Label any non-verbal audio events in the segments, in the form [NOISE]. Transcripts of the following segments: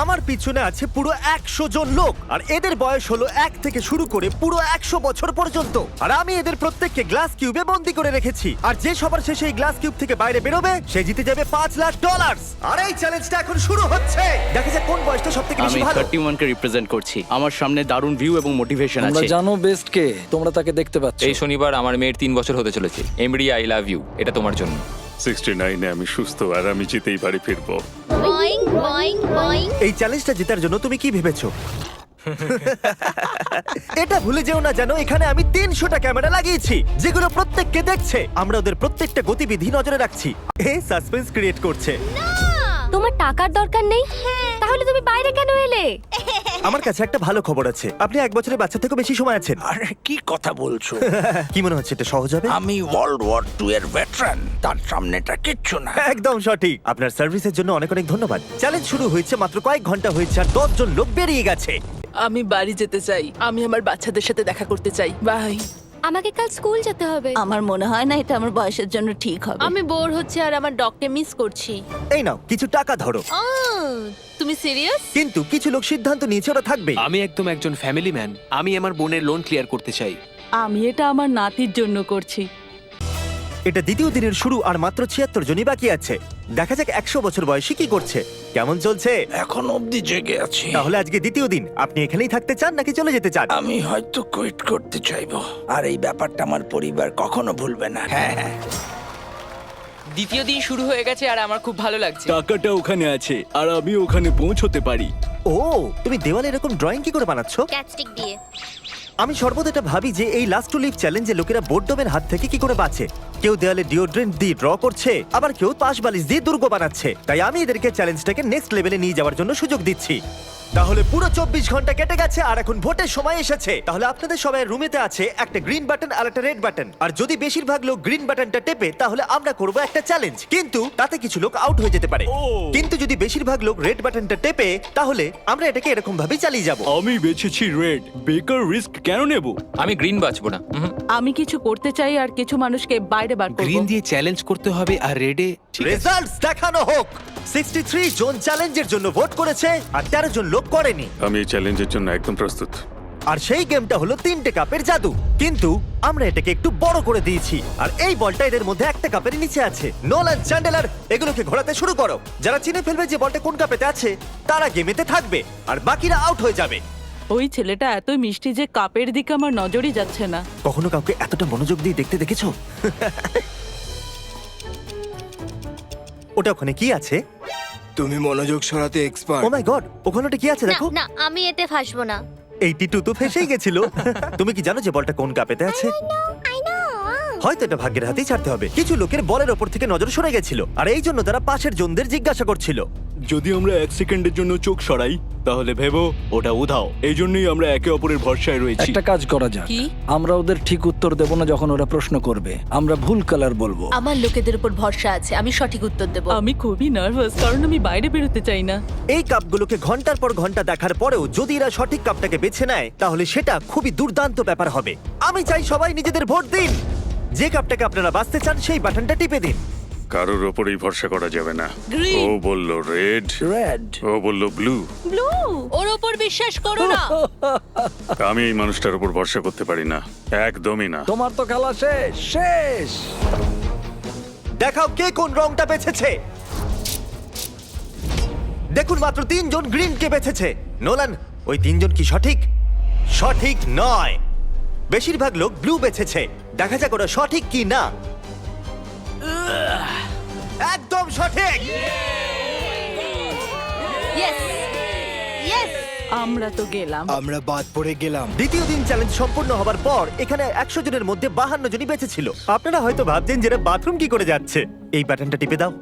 আমার পিছনে আছে পুরো একশো জন লোক আর এদের বয়স হলো এক থেকে শুরু করে পুরো একশো বছর পর্যন্ত। আর আমি এদের প্রত্যেককে গ্লাস কিউবে বন্দি করে রেখেছি। আর যে সবার শেষে এই গ্লাস কিউব থেকে বাইরে বেরোবে সে জিতে যাবে পাঁচ লাখ ডলার আর এই চ্যালেঞ্জটা এখন শুরু হচ্ছে। দেখা যাক কোন বয়সটা সব থেকে বেশি আমি ভালো। থার্টি ওয়ানকে রিপ্রেজেন্ট করছি। আমার সামনে দারুণ ভিউ এবং মোটিভেশন তোমরা আছে। জানো বেস্ট কে তোমরা তাকে দেখতে পাচ্ছ। এই শনিবার আমার মেয়ের তিন বছর হতে চলেছে। এমরি আই লাভ ইউ এটা তোমার জন্য। সিক্সটি নাইনে আমি সুস্থ আর আমি জিতেই বাড়ি ফিরবো। বয়িং বয়িং বয়িং এই চ্যালেঞ্জটা জেতার জন্য তুমি কি ভেবেছো? এটা ভুলে যেও না জানো এখানে আমি তিনশোটা ক্যামেরা লাগিয়েছি যেগুলো প্রত্যেককে দেখছে। আমরা ওদের প্রত্যেকটা গতিবিধি নজরে রাখছি। এই সাসপেন্স ক্রিয়েট করছে। তোমার টাকার দরকার নেই? তাহলে তুমি বাইরে কেন এলে? [LAUGHS] আমার কাছে একটা ভালো খবর আছে। আপনি এক বছরের বাচ্চা থেকে বেশি সময় আছেন। আরে কি কথা বলছো? [LAUGHS] কি মনে হচ্ছে এটা সহজ হবে? আমি ওয়ার্ল্ড ওয়ার টু এর ভেটারান তার সামনেটা কিচ্ছু না। একদম সঠিক। আপনার সার্ভিসের জন্য অনেক অনেক ধন্যবাদ। চ্যালেঞ্জ শুরু হয়েছে মাত্র কয়েক ঘণ্টা হয়েছে আর দশ জন লোক বেরিয়ে গেছে। আমি বাড়ি যেতে চাই। আমি আমার বাচ্চাদের সাথে দেখা করতে চাই। বাই আমাকে কাল স্কুল যেতে হবে। আমার মনে হয় না এটা আমার বয়সের জন্য ঠিক হবে। আমি বোর হচ্ছে আর আমার ডককে মিস করছি। এই নাও কিছু টাকা ধরো। আহ, তুমি সিরিয়াস? কিন্তু কিছু লোক সিদ্ধান্ত নিয়েছে ওরা থাকবে। আমি একদম একজন ফ্যামিলি ম্যান আমি আমার বোনের লোন ক্লিয়ার করতে চাই। আমি এটা আমার নাতির জন্য করছি। এটা দ্বিতীয় দিনের শুরু আর মাত্র ছিয়াত্তর জনই বাকি আছে। দেখা যাক একশো বছর বয়সী কি করছে। কেমন চলছে? এখন অবধি জেগে আছি। তাহলে আজকে দ্বিতীয় দিন। আপনি এখানেই থাকতে চান নাকি চলে যেতে চান? আমি হয়তো কুইট করতে চাইব। আর এই ব্যাপারটা আমার পরিবার কখনো ভুলবে না। হ্যাঁ হ্যাঁ। দ্বিতীয় দিন শুরু হয়ে গেছে আর আমার খুব ভালো লাগছে। টাকাটা ওখানে আছে আর আমি ওখানে পৌঁছতে পারি। ও তুমি দেওয়ালে এরকম ড্রয়িং কি করে বানাচ্ছ? ক্যাচস্টিক দিয়ে। আমি সর্বদা এটা ভাবি যে এই লাস্ট টু লিভ চ্যালেঞ্জে লোকেরা বোর্ডমের হাত থেকে কি করে বাঁচে। কেউ দেওয়ালে ডিওড্রেন্ট দিয়ে ড্র করছে আবার কেউ পাশ বালিশ দিয়ে দুর্গ বানাচ্ছে। তাই আমি এদেরকে চ্যালেঞ্জটাকে নেক্সট লেভেলে নিয়ে যাওয়ার জন্য সুযোগ দিচ্ছি। তাহলে পুরো চব্বিশ ঘণ্টা কেটে গেছে আর এখন ভোটের সময় এসেছে। তাহলে আপনাদের সবাই রুমেতে আছে একটা গ্রিন বাটন আর একটা রেড বাটন আর যদি বেশিরভাগ লোক গ্রিন বাটনটা টেপে তাহলে আমরা করব একটা চ্যালেঞ্জ কিন্তু তাতে কিছু লোক আউট হয়ে যেতে পারে। কিন্তু যদি বেশিরভাগ লোক রেড বাটনটা টেপে তাহলে আমরা এটাকে এরকম ভাবে চালিয়ে যাব। আমি বেছেছি রেড বেকার রিস্ক কেন নেব? আমি গ্রিন বাঁচবো না। আমি কিছু করতে চাই আর কিছু মানুষকে বাইরে বার করব। গ্রিন দিয়ে চ্যালেঞ্জ করতে হবে আর রেডে ঠিক আছে। রেজাল্টস দেখানো হোক। 63 জন চ্যালেঞ্জের জন্য ভোট করেছে আর 13 জন লোক করেনি। আমি এই চ্যালেঞ্জের জন্য একদম প্রস্তুত। আর সেই গেমটা হলো তিনটে কাপের জাদু। কিন্তু আমরা এটাকে একটু বড় করে দিয়েছি। আর এই বলটা এদের মধ্যে একটা কাপের নিচে আছে। নোলান চ্যান্ডেলার এগুলোকে ঘোরাতে শুরু করো। যারা চিনে ফেলবে যে বলটা কোন কাপেতে আছে তারা গেমেতে থাকবে। আর বাকিরা আউট হয়ে যাবে। ওই ছেলেটা এত মিষ্টি যে কাপের দিকে আমার নজরই যাচ্ছে না। কখনো কাউকে এতটা মনোযোগ দিয়ে দেখতে দেখেছ? ওটা ওখানে কি আছে? তুমি মনোযোগ সরাতে এক্সপার্ট ও মাই গড ওখানে ওটা কি আছে দেখো। না আমি এতে ফাসবো না। এই টিটু তো ফেসেই গেছিল। তুমি কি জানো যে বলটা কোন কাপেতে আছে? আই নো হয়তো এটা ভাগ্যের হাতেই ছাড়তে হবে। কিছু লোকের বলের ওপর থেকে নজর সরে গেছিল আর এই জন্য তারা পাশের জনদের জিজ্ঞাসা করছিল। যদি আমরা এক সেকেন্ডের জন্য চোখ সরাই তাহলে ভেবো ওটা উধাও। এই জন্যই আমরা একে অপরের ভরসায় রয়েছি। একটা কাজ করা যাক। কি? আমরা ওদের ঠিক উত্তর দেব না যখন ওরা প্রশ্ন করবে। আমরা ভুল কালার বলব। আমার লোকেদের উপর ভরসা আছে আমি সঠিক উত্তর দেব। আমি খুবই নার্ভাস কারণ আমি বাইরে বেরোতে চাই না। এই কাপগুলোকে ঘণ্টার পর ঘণ্টা দেখার পরেও যদি এরা সঠিক কাপটাকে বেছে নেয় তাহলে সেটা খুবই দুর্দান্ত ব্যাপার হবে। আমি চাই সবাই নিজেদের ভোট দিন! যে কাপটাকে আপনারা বাঁচতে চান সেই বাটনটা টিপে দিন। কারোর ওপরেই ভরসা করা যাবে না. ও বলল রেড রেড ও বলল ব্লু ব্লু ওর ওপর বিশ্বাস করো না। [LAUGHS] আমি এই মানুষটার উপর ভরসা করতে পারি না। একদমই না। তোমার তো খেলা শেষ শেষ। দেখাও কে কোন রংটা বেছেছে। দেখুন মাত্র তিনজন গ্রিন কে বেছেছে। নোলান ওই তিনজন কি সঠিক? সঠিক নয়। বেশিরভাগ লোক ব্লু বেছেছে। দেখা যাক ওরা সঠিক কি না। একদম সঠিক। আমরা তো গেলাম। আমরা বাদ পড়ে গেলাম। দ্বিতীয় দিন চ্যালেঞ্জ সম্পূর্ণ হবার পর এখানে একশো জনের মধ্যে বাহান্ন জনই বেঁচে ছিল। আপনারা হয়তো ভাবছেন যে এরা বাথরুম কি করে যাচ্ছে। এই বাটনটা টিপে দাও।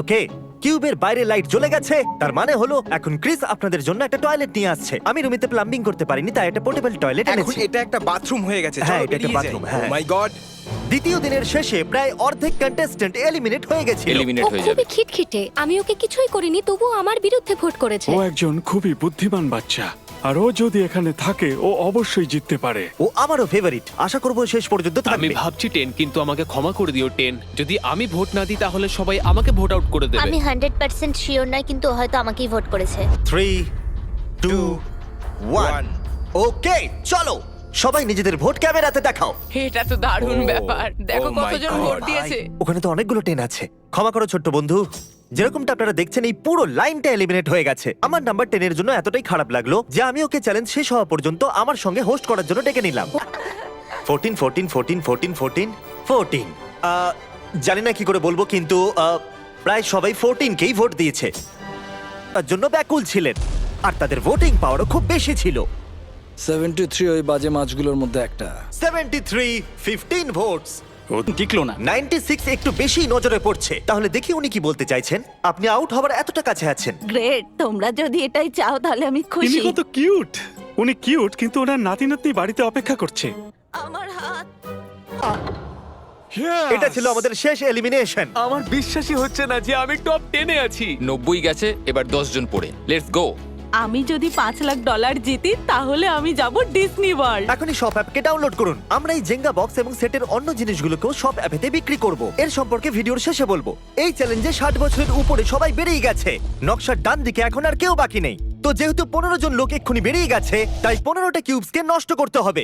ওকে কিউবের বাইরে লাইট জ্বলে গেছে তার মানে হলো এখন ক্রিস আপনাদের জন্য একটা টয়লেট নিয়ে আসছে। আমি রুমিতে প্লাম্বিং করতে পারিনি তাই একটা পোর্টেবল টয়লেট এখন এনেছি এটা একটা বাথরুম হয়ে গেছে হ্যাঁ, চলো এটা একটা বেরিয়ে যাই। bathroom, হ্যাঁ। Oh my god দ্বিতীয় দিনের শেষে প্রায় অর্ধেক কন্টেস্ট্যান্ট এলিমিনেট হয়ে গেছে এলিমিনেট ও হয়ে যাবে। খুবই খিটখিটে আমি ওকে কিছুই করিনি তবুও আমার বিরুদ্ধে ভোট করেছে। ও একজন খুবই বুদ্ধিমান বাচ্চা। আর ও যদি এখানে থাকে ও অবশ্যই জিততে পারে। ও আমারও ফেভারিট আশা করব শেষ পর্যন্ত আমি থাকবে। ভাবছি টেন কিন্তু আমাকে ক্ষমা করে দিও টেন যদি আমি ভোট না দিই তাহলে সবাই আমাকে ভোট আউট করে দেবে। আমি হান্ড্রেড পার্সেন্ট শিওর নয় কিন্তু হয়তো আমাকেই ভোট করেছে। থ্রি টু ওয়ান ওকে চলো। সবাই নিজেদের ভোট ক্যামেরাতে দেখাও। এটা তো দারুণ ব্যাপার। দেখো Oh my কতজন God. ভোট দিয়েছে। ওখানে তো অনেকগুলো টেন আছে। ক্ষমা করো ছোট্ট বন্ধু। যেরকমটা আপনারা দেখছেন এই পুরো লাইনটা এলিমিনেট হয়ে গেছে। আমার নাম্বার টেনের জন্য এতটাই খারাপ লাগল যে আমি ওকে চ্যালেঞ্জ শেষ হওয়া পর্যন্ত আমার সঙ্গে হোস্ট করার জন্য ডেকে নিলাম। Fourteen fourteen fourteen fourteen fourteen fourteen জানি না কি করে বলব কিন্তু আহ, প্রায় সবাই ফোরটিনকেই ভোট দিয়েছে। তার জন্য ব্যাকুল ছিলেন। আর তাদের ভোটিং পাওয়ারও খুব বেশি ছিল। সেভেন্টি থ্রি ওই বাজে মাছগুলোর মধ্যে একটা। সেভেন্টি থ্রি ফিফটিন ভোটস ও টিকলো না। 96 একটু বেশি নজরে পড়ছে। তাহলে দেখি উনি কি বলতে চাইছেন। আপনি আউট হবার এতটা কাছে আছেন। গ্রেট তোমরা যদি এটাই চাও তাহলে আমি খুশি। কত কিউট উনি কিউট কিন্তু ওনার নাতি নাতনি বাড়িতে অপেক্ষা করছে। আমার হাত। এটা ছিল আমাদের শেষ এলিমিনেশন আমার বিশ্বাসই হচ্ছে না যে আমি টপ টেনে আছি। নব্বই গেছে এবার দশ জন পড়ে। লেটস গো আমি যদি পাঁচ লাখ ডলার জিতি, তাহলে আমি যাব ডিসনি ওয়ার্ল্ড। এখনই সব অ্যাপকে ডাউনলোড করুন। আমরা এই জেঙ্গা বক্স এবং সেটের অন্য জিনিসগুলোকেও সব অ্যাপেতে বিক্রি করব। এর সম্পর্কে ভিডিওর শেষে বলব, এই চ্যালেঞ্জে ষাট বছরের উপরে সবাই বেড়েই গেছে। নকশার ডান দিকে এখন আর কেউ বাকি নেই। তো যেহেতু পনেরো জন লোক এক্ষুনি বেড়েই গেছে, তাই পনেরোটা কিউবসকে নষ্ট করতে হবে।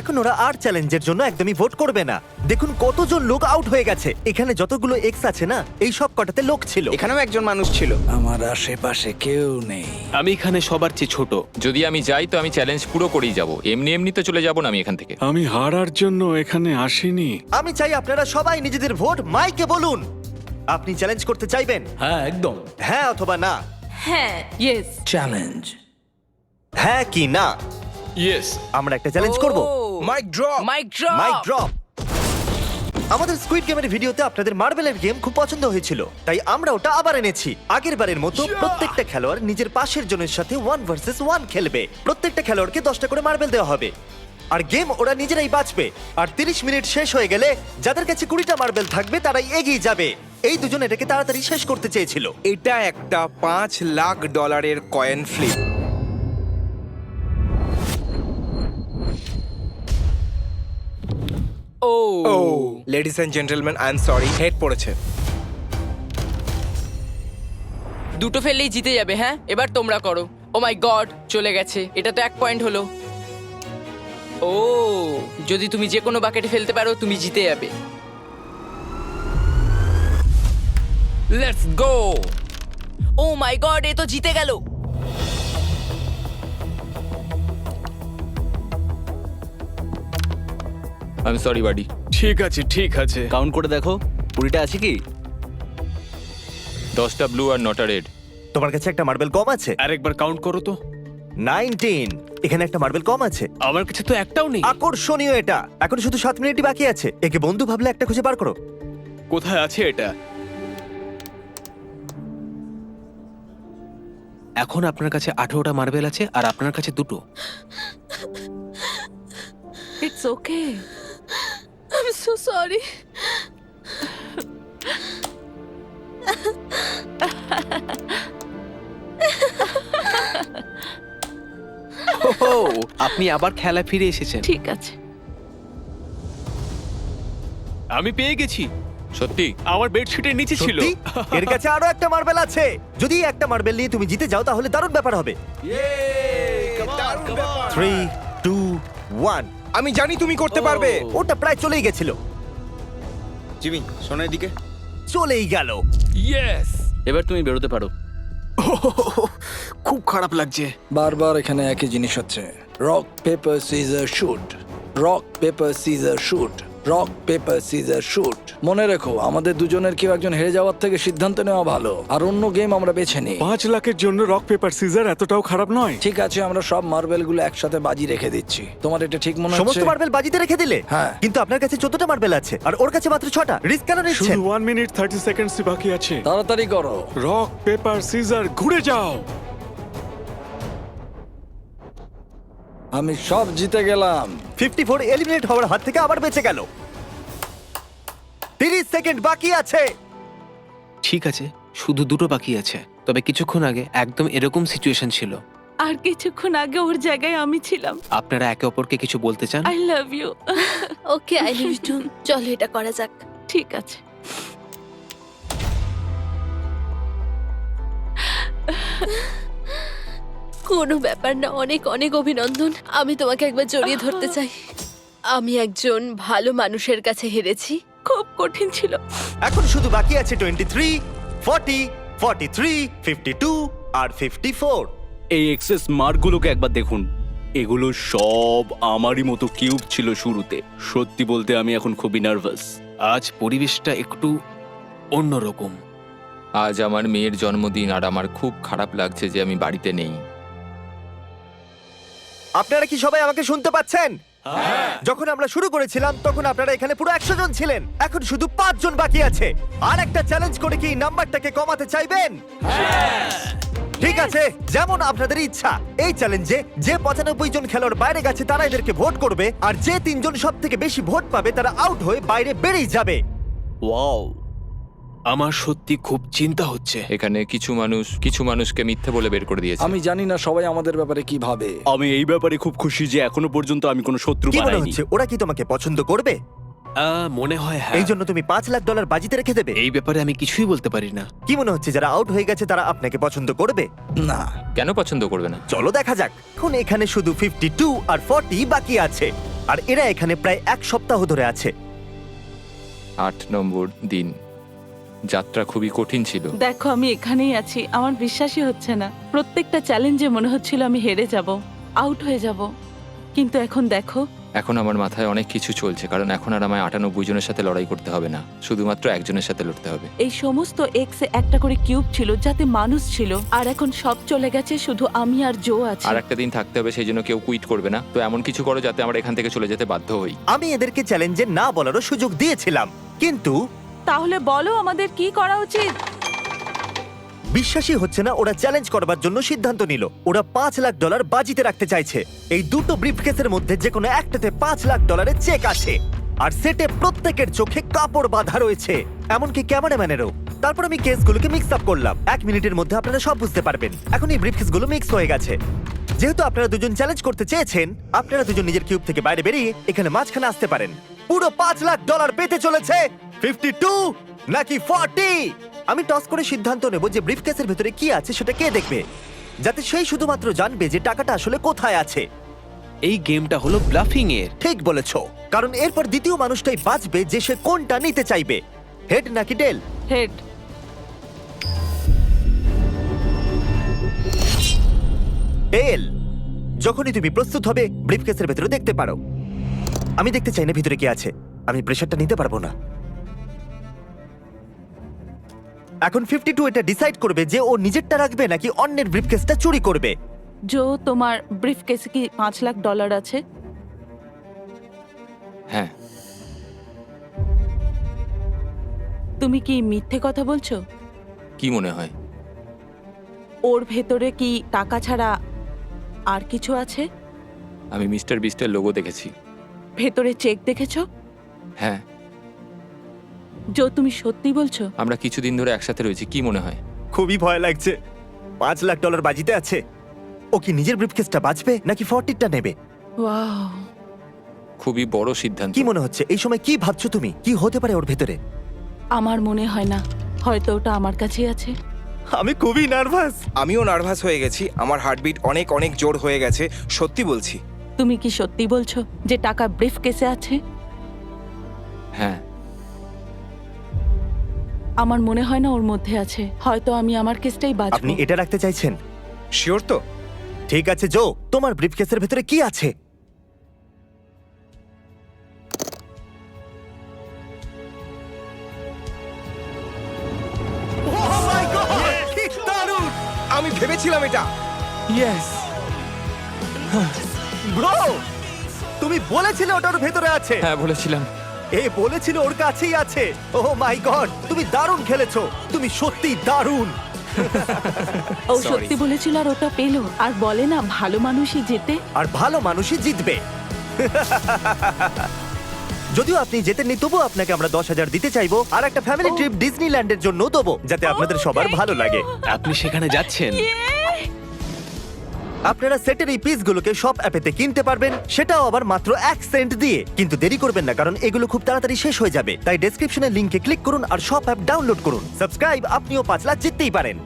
এখন ওরা আর চ্যালেঞ্জের জন্য একদমই ভোট করবে না। দেখুন কতজন লোক আউট হয়ে গেছে। এখানে যতগুলো এক্স আছে না এই সব কটাতে লোক ছিল। এখানেও একজন মানুষ ছিল। আমার আশেপাশে কেউ নেই। আমি এখানে সবার চেয়ে ছোট। যদি আমি যাই তো আমি চ্যালেঞ্জ পুরো করেই যাব। এমনি এমনি তো চলে যাব না আমি এখান থেকে। আমি হারার জন্য এখানে আসিনি। আমি চাই আপনারা সবাই নিজেদের ভোট মাইকে বলুন। আপনি চ্যালেঞ্জ করতে চাইবেন? হ্যাঁ একদম। হ্যাঁ অথবা না? হ্যাঁ ইয়েস চ্যালেঞ্জ হ্যাঁ কি না? ইয়েস আমরা একটা চ্যালেঞ্জ করব। Mic drop mic drop mic drop আমাদের স্কুইড গেমের ভিডিওতে আপনাদের মার্বেলের গেম খুব পছন্দ হয়েছিল। তাই আমরা ওটা আবার এনেছি। আগের বারের মতো প্রত্যেকটা খেলোয়াড় নিজের পাশের জনের সাথে ওয়ান ভার্সেস ওয়ান খেলবে। প্রত্যেকটা খেলোয়াড়কে দশটা করে মার্বেল দেওয়া হবে। আর গেম ওরা নিজেরাই বাঁচবে। আর তিরিশ মিনিট শেষ হয়ে গেলে যাদের কাছে কুড়িটা মার্বেল থাকবে তারাই এগিয়ে যাবে। এই দুজন এটাকে তাড়াতাড়ি শেষ করতে চেয়েছিল। এটা একটা পাঁচ লাখ ডলারের coin flip oh oh ladies and gentleman I am sorry head পড়েছে। দুটো ফেললেই জিতে যাবে হ্যাঁ? এবার তোমরা করো। ও মাই গড চলে গেছে। এটা তো এক পয়েন্ট হলো। ও যদি তুমি যে কোনো বাকেটে ফেলতে পারো তুমি জিতে যাবে। Let's go O my god এ তো জিতে গেল। আমি সরি বাডি ঠিক আছে ঠিক আছে। কাউন্ট করে দেখো কুড়িটা আছে কি? দশটা ব্লু আর নটা রেড তোমার কাছে একটা মার্বেল কম আছে? আরেকবার কাউন্ট করো তো। নাইনটিন এখানে একটা মার্বেল কম আছে। আমার কাছে তো একটাও নেই। আকর্ষণীয় এটা। এখন শুধু সাত মিনিটই বাকি আছে। একে বন্ধু ভাবলে একটা খুঁজে বার করো। কোথায় আছে এটা? এখন আপনার কাছে আঠেরোটা মার্বেল আছে আর আপনার কাছে দুটো। It's okay I am so sorry oh আপনি আবার খেলা ফিরে এসেছেন। ঠিক আছে। আমি পেয়ে গেছি। সত্যি? আমার বেডশিটের নিচে ছিল। সত্যি? এর কাছে আরও একটা মার্বেল আছে। যদি একটা মার্বেল নিয়ে তুমি জিতে যাও তাহলে দারুণ ব্যাপার হবে। থ্রি টু ওয়ান আমি জানি তুমি করতে পারবে। ওটা প্রায় চলেই গেছিল। জিমি সোনার দিকে চলেই গেল। ইয়েস এবার তুমি বেরোতে পারো। [LAUGHS] খুব খারাপ লাগছে। বারবার এখানে একই জিনিস হচ্ছে। Rock paper scissor shoot rock paper scissor shoot rock paper scissor shoot মনে রেখো আমাদের দুজনের কেউ একজন হেরে যাওয়ার থেকে সিদ্ধান্ত নেওয়া ভালো আর অন্য গেম আমরা বেছে নিই। পাঁচ লাখের জন্য রক পেপার সিজার এতটাও খারাপ নয়? ঠিক আছে আমরা সব মার্বেলগুলো একসাথে বাজি রেখে দিচ্ছি। তোমার এটা ঠিক মনে সমস্ত হচ্ছে? মার্বেল বাজিতে রেখে দিলে? হ্যাঁ। কিন্তু আপনার কাছে চোদ্দটা মার্বেল আছে আর ওর কাছে মাত্র ছটা। রিস্ক কেন নিচ্ছেন? শুধু ওয়ান মিনিট থার্টি সেকেন্ডস বাকি আছে। তাড়াতাড়ি করো। রক পেপার সিজার ঘুরে যাও। আমি সব জিতে গেলাম। ফিফটি ফোর এলিমিনেট হওয়ার হাত থেকে আবার বেঁচে গেল। তিরিশ সেকেন্ড বাকি আছে। ঠিক আছে শুধু দুটো বাকি আছে তবে কিছুক্ষণ আগে একদম এরকম সিচুয়েশন ছিল। আর কিছুক্ষণ আগে ওর জায়গায় আমি ছিলাম। আপনারা একে অপরকে কিছু বলতে চান? I love you okay I live too চলো এটা করা যাক। ঠিক আছে। [LAUGHS] কোনো ব্যাপার না অনেক অনেক অভিনন্দন। আমি তোমাকে একবার জড়িয়ে ধরতে চাই। আমি একজন ভালো মানুষের কাছে হেরেছি। খুব কঠিন ছিল। এখন শুধু বাকি আছে twenty three forty forty three fifty two আর ফিফটি ফোর এই এক্সেস মার্কগুলোকে একবার দেখুন। এগুলো সব আমারই মতো কিউব ছিল শুরুতে। সত্যি বলতে আমি এখন খুবই নার্ভাস আজ পরিবেশটা একটু অন্যরকম। আজ আমার মেয়ের জন্মদিন আর আমার খুব খারাপ লাগছে যে আমি বাড়িতে নেই। আপনারা কি সবাই আমাকে শুনতে পাচ্ছেন? যখন আমরা শুরু করেছিলাম তখন আপনারা এখানে পুরো একশো জন ছিলেন। এখন শুধু পাঁচ জন বাকি আছে। আর একটা চ্যালেঞ্জ করে কি নাম্বারটাকে কমাতে চাইবেন? ঠিক আছে যেমন আপনাদের ইচ্ছা। এই চ্যালেঞ্জে যে পঁচানব্বই জন খেলোয়াড় বাইরে গেছে তারা এদেরকে ভোট করবে। আর যে তিনজন সব থেকে বেশি ভোট পাবে তারা আউট হয়ে বাইরে বেরিয়ে যাবে। ওয়াও। আমার সত্যি খুব চিন্তা হচ্ছে। এখানে কিছু মানুষ কিছু মানুষকে মিথ্যে বলে বের করে দিয়েছে। আমি জানি না সবাই আমাদের ব্যাপারে কি ভাবে। আমি এই ব্যাপারে খুব খুশি যে এখনও পর্যন্ত আমি কোনো শত্রু কি মনে বানাইনি। হচ্ছে ওরা কি তোমাকে পছন্দ করবে? আহ, মনে হয় হ্যাঁ। এই জন্য তুমি পাঁচ লাখ ডলার বাজিতে রেখে দেবে? এই ব্যাপারে আমি কিছুই বলতে পারি না। কি মনে হচ্ছে যারা আউট হয়ে গেছে তারা আপনাকে পছন্দ করবে? না। কেন পছন্দ করবে না? চলো দেখা যাক। এখন এখানে শুধু ফিফটি টু আর ফর্টি বাকি আছে। আর এরা এখানে প্রায় এক সপ্তাহ ধরে আছে। আট নম্বর দিন। যাত্রা খুবই কঠিন ছিল। দেখো আমি এখানেই আছি। আমার বিশ্বাসই হচ্ছে না। প্রত্যেকটা চ্যালেঞ্জে মনে হচ্ছিল আমি হেরে যাব আউট হয়ে যাব। কিন্তু এখন দেখো। এখন আমার মাথায় অনেক কিছু চলছে কারণ এখন আর আমায় আটানব্বই জনের সাথে লড়াই করতে হবে না। শুধুমাত্র একজনের সাথে লড়তে হবে। এই সমস্ত এক্সে একটা করে কিউব ছিল যাতে মানুষ ছিল আর এখন সব চলে গেছে শুধু আমি আর জো আছি। আর একটা দিন থাকতে হবে সেই জন্য কেউ কুইট করবে না। তো এমন কিছু করো যাতে আমরা এখান থেকে চলে যেতে বাধ্য হই। আমি এদেরকে চ্যালেঞ্জে না বলারও সুযোগ দিয়েছিলাম। কিন্তু তাহলে বলো আমাদের কি করা উচিত? বিশ্বাসই হচ্ছে না ওরা চ্যালেঞ্জ করবার জন্য সিদ্ধান্ত নিল। ওরা পাঁচ লাখ ডলার বাজিতে রাখতে চাইছে। এই দুটো ব্রিফকেসের মধ্যে যে কোনো একটাতে পাঁচ লাখ ডলারের চেক আছে আর সেটে প্রত্যেকের চোখে কাপড় বাঁধা রয়েছে। এমনকি ক্যামেরাম্যানেরও। তারপর আমি কেসগুলোকে মিক্স আপ করলাম। এক মিনিটের মধ্যে আপনারা সব বুঝতে পারবেন। এখন এই ব্রিফকেসগুলো মিক্স হয়ে গেছে। যেহেতু আপনারা দুজন চ্যালেঞ্জ করতে চেয়েছেন, আপনারা দুজন নিজের কিউব থেকে বাইরে বেরিয়ে এখানে মাঝখানে আসতে পারেন। পুরো পাঁচ লাখ ডলার পেতে চলেছে! ফিফটি টু নাকি ফর্টি আমি টস করে সিদ্ধান্ত নেব যে ব্রিফকেসের ভেতরে কি আছে সেটা কে দেখবে? যাতে সেই শুধুমাত্র জানবে যে টাকাটা আসলে কোথায় আছে। এই গেমটা হলো ব্লাফিং এর। ঠিক বলেছ। কারণ এরপর দ্বিতীয় মানুষটাই বাঁচবে যে সে কোনটা নিতে চাইবে। হেড নাকি ডেল হেড ডেল যখনই তুমি প্রস্তুত হবে ব্রিফকেসের ভেতরে দেখতে পারো। আমি দেখতে চাই না ভিতরে কি আছে। আমি প্রেশারটা নিতে পারব না। এখন ফিফটি টু এটা ডিসাইড করবে যে ও নিজেরটা রাখবে নাকি অন্যের ব্রিফকেসটা চুরি করবে। জো তোমার ব্রিফ কেসে কি পাঁচ লাখ ডলার আছে? হ্যাঁ। তুমি কি মিথ্যে কথা বলছো? কি মনে হয়? ওর ভেতরে কি টাকা ছাড়া আর কিছু আছে? আমি মিস্টার বিস্টের লোগো দেখেছি। ভেতরে চেক দেখেছ? হ্যাঁ। জো তুমি সত্যি বলছো? আমরা কিছুদিন ধরে একসাথে রয়েছি কি মনে হয়? খুবই ভয় লাগছে। পাঁচ লাখ ডলার বাজিতে আছে। ও কি নিজের ব্রিফকেসটা বাঁচবে নাকি ফর্টিটা নেবে? ওয়াও। খুবই বড় সিদ্ধান্ত। কি মনে হচ্ছে? এই সময় কি ভাবছ তুমি? কি হতে পারে ওর ভেতরে? আমার মনে হয় না। হয়তো ওটা আমার কাছেই আছে। আমি খুবই নার্ভাস। আমিও নার্ভাস হয়ে গেছি। আমার হার্টবিট অনেক অনেক জোর হয়ে গেছে। সত্যি বলছি। তুমি কি সত্যি বলছো যে টাকা ব্রিফ কেসে আছে? হ্যাঁ। আমার মনে হয় না ওর মধ্যে আছে। হয়তো আমি আমার কেসটাই আপনি এটা রাখতে চাইছেন? শিওর তো। ঠিক আছে জো। তোমার ব্রিফকেসের ভেতরে কি আছে? Oh কি দারুণ! আমি ভেবেছিলাম এটা। Bro! তুমি বলেছিলে ওটার ভেতরে আছে। হ্যাঁ বলেছিলাম। এ বলেছিল ওর কাছেই আছে। ও মাই গড তুমি দারুণ খেলেছো। তুমি সত্যি দারুণ। ও সত্যি বলেছিল আর ওটা পেল। আর বলে না ভালো মানুষই জেতে। আর ভালো মানুষই জিতবে। যদিও আপনি জেতেননি তবুও আপনাকে আমরা দশ হাজার দিতে চাইব। আর একটা ফ্যামিলি ট্রিপ ডিজনিল্যান্ডের জন্য দেবো যাতে আপনাদের সবার ভালো লাগে। আপনি সেখানে যাচ্ছেন। আপনারা সেটের এই পিসগুলোকে সব অ্যাপেতে কিনতে পারবেন, সেটাও আবার মাত্র এক সেন্ট দিয়ে। কিন্তু দেরি করবেন না, কারণ এগুলো খুব তাড়াতাড়ি শেষ হয়ে যাবে। তাই ডেসক্রিপশনের লিঙ্কে ক্লিক করুন আর সব অ্যাপ ডাউনলোড করুন। সাবস্ক্রাইব আপনিও পাঁচ লাখ জিততেই পারেন।